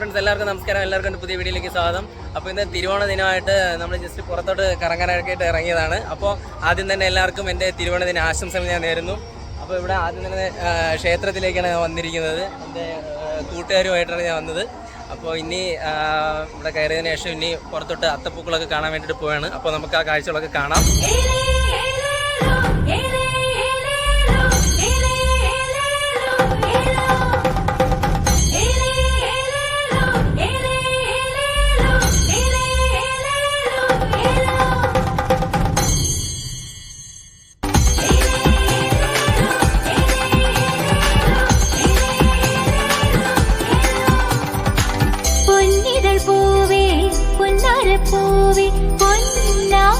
Friends എല്ലാവർക്കും നമസ്കാരം. എല്ലാവർക്കും പുതിയ വീഡിയോയിലേക്ക് സ്വാഗതം. അപ്പോൾ ഇന്ന് തിരുവോണ ദിനമായിട്ട് നമ്മൾ ജസ്റ്റ് പുറത്തോട്ട് കറങ്ങാനൊക്കെ ഇറങ്ങിയതാണ്. അപ്പോൾ ആദ്യം തന്നെ എല്ലാവർക്കും എന്റെ തിരുവോണ ദിന ആശംസകൾ ഞാൻ നേരുന്നു. അപ്പോൾ ഇവിടെ ആദ്യം തന്നെ ക്ഷേത്രത്തിലേക്കാണ് ഞാൻ വന്നിരിക്കുന്നത്. എന്റെ കൂട്ടുകാരുമായിട്ടാണ് ഞാൻ വന്നത്. അപ്പോൾ ഇനി ഇവിടെ കയറിയതിന് ശേഷം ഇനി പുറത്തോട്ട് അത്തപ്പൂക്കളൊക്കെ കാണാൻ വേണ്ടിയിട്ട് പോവാണ്. അപ്പോൾ നമുക്ക് ആ കാഴ്ചകളൊക്കെ കാണാം. പൂവേ പൊന്നാവണിയാ